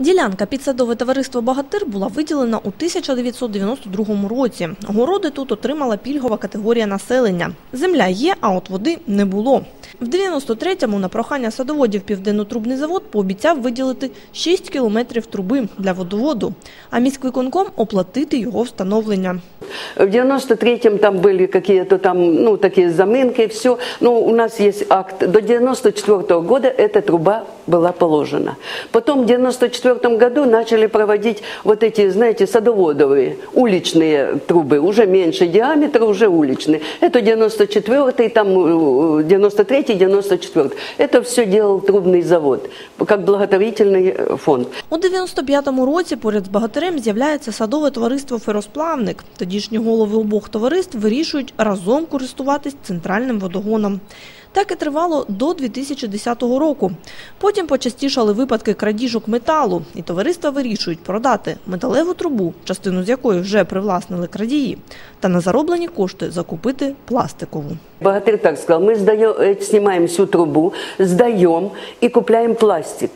Ділянка під садове товариство «Багатир» була виділена у 1992 році. Городи тут отримала пільгова категорія населення. Земля є, а от води не було. В 93-му на прохання садоводів Південнотрубний завод пообіцяв виділити 6 кілометрів труби для водоводу, а міськвиконком оплатити його встановлення. В 93-м там были какие-то там, ну, такие заминки, все. Но у нас есть акт. До 94 года эта труба была положена. Потом в 94 году начали проводить вот эти, знаете, садоводовые, уличные трубы, уже меньше диаметра, уже уличные. Это 94-й, там э, 93-й, 94 Это все делал трубный завод, как благотворительный э, фонд. У 95-му році поряд з Багатирем з'являється садове товариство «Феросплавник». Тодішні голови обох товариств вирішують разом користуватись центральним водогоном. Так і тривало до 2010 року. Потім почастішали випадки крадіжок металу, і товариства вирішують продати металеву трубу, частину з якої вже привласнили крадії, та на зароблені кошти закупити пластикову. Богатырь так сказал, мы сдаем, э, снимаем всю трубу, сдаем и купляем пластик.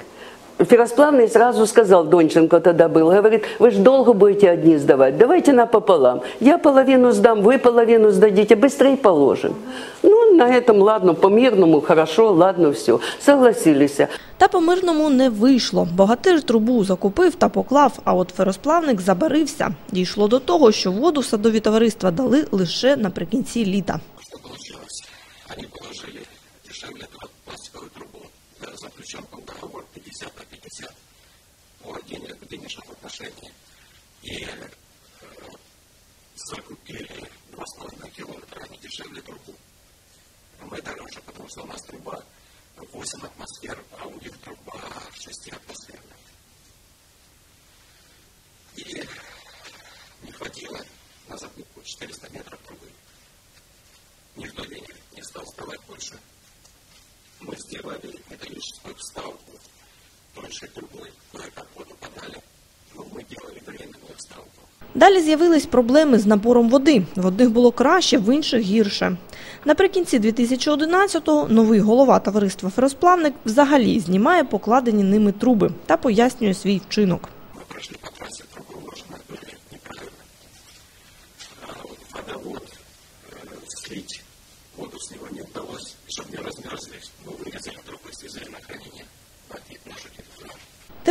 Ферросплавный сразу сказал, Донченко тогда был, говорит, вы же долго будете одни сдавать, давайте напополам. Я половину сдам, вы половину сдадите, быстрее положим. Ну, на этом, ладно, по-мирному, хорошо, ладно, все. Согласились. Та по-мирному не вийшло. Богатир трубу закупив та поклав, а от феросплавник забарився. Дійшло до того, що воду в садові товариства дали лише наприкінці літа. что получилось? Они положили дешевле труд- пластиковую трубу, э, заключен был договор 50 на 50 по денег, денежном отношении. И э, закупили 2,5 километра, они дешевле трубу. А Мы дороже, потому что у нас труба 8 атмосфер, а у них труба 6 атмосферная. И не хватило на закупку 400 метров трубы. Никто денег не стал сдавать больше. Мы сделали металлическую вставку тоньшей трубой, кое-как воду подали, но мы делали временную вставку. Далі з'явились проблеми з набором води. В одних було краще, в інших гірше. Наприкінці 2011-го новий голова товариства «Феросплавник» взагалі знімає покладені ними труби та пояснює свій вчинок. Мы прошли по трассе, трубы уложены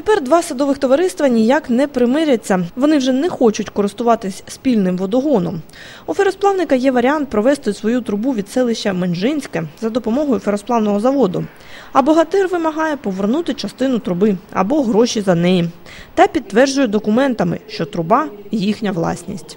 Тепер два садових товариства ніяк не примиряться. Вони вже не хочуть користуватись спільним водогоном. У феросплавника є варіант провести свою трубу від селища Менжинське за допомогою феросплавного заводу. А богатир вимагає повернути частину труби або гроші за неї та підтверджує документами, що труба їхня власність.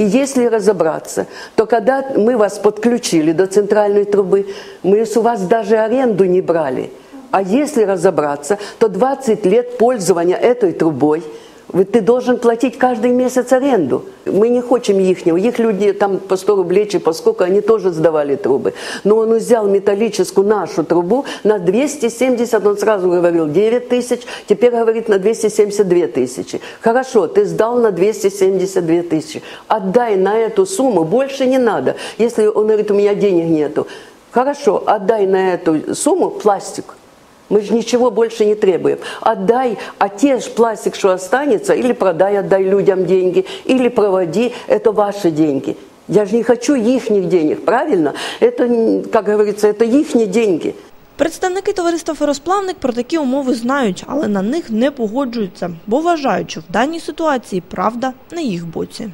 И если разобраться, то когда мы вас подключили до центральной трубы, мы с у вас даже аренду не брали. А если разобраться, то 20 лет пользования этой трубой вы- ты должен платить каждый месяц аренду. Мы не хотим ихнего. Их люди там по 100 рублей, чи по сколько, они тоже сдавали трубы. Но он взял металлическую нашу трубу на 270, он сразу говорил 9 тысяч, теперь говорит на 272 тысячи. Хорошо, ты сдал на 272 тысячи. Отдай на эту сумму, больше не надо. Если он говорит, у меня денег нету. Хорошо, отдай на эту сумму пластик. Мы же ничего больше не требуем. Отдай, а те же пластик, что останется, или продай, отдай людям деньги, или проводи, это ваши деньги. Я же не хочу ихних денег, правильно? Это, м, как говорится, это ихние деньги. Представники товариства «Феросплавник» про такі умови знають, але на них не погоджуються, бо вважають, що в даній ситуації правда на їх боці.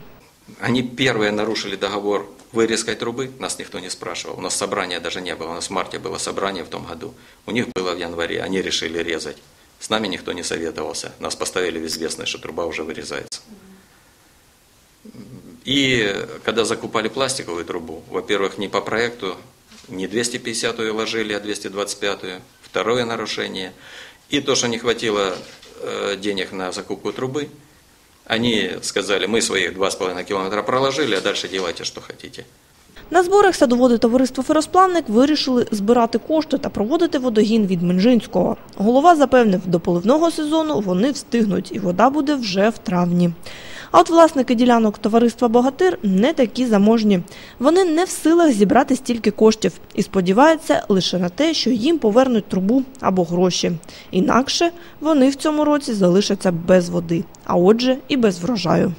Они первые нарушили договор вырезкой трубы, нас никто не спрашивал. У нас собрания даже не было, у нас в марте было собрание в том году. У них было в январе, они решили резать. С нами никто не советовался. Нас поставили в известность, что труба уже вырезается. И когда закупали пластиковую трубу, во-первых, не по проекту, не 250-ю ложили, а 225-ю. Второе нарушение. И то, что не хватило э, денег на закупку трубы, они сказали, мы своих 2,5 километра проложили, а дальше делайте, что хотите. На зборах садоводи товариства «Феросплавник» вирішили збирати кошти та проводити водогін від Менжинського. Голова запевнив, до поливного сезону вони встигнуть і вода буде вже в травні. А от власники ділянок товариства Богатир не такі заможні. Вони не в силах зібрати стільки коштів і сподіваються лише на те, що їм повернуть трубу або гроші. Інакше вони в цьому році залишаться без води, а отже і без врожаю.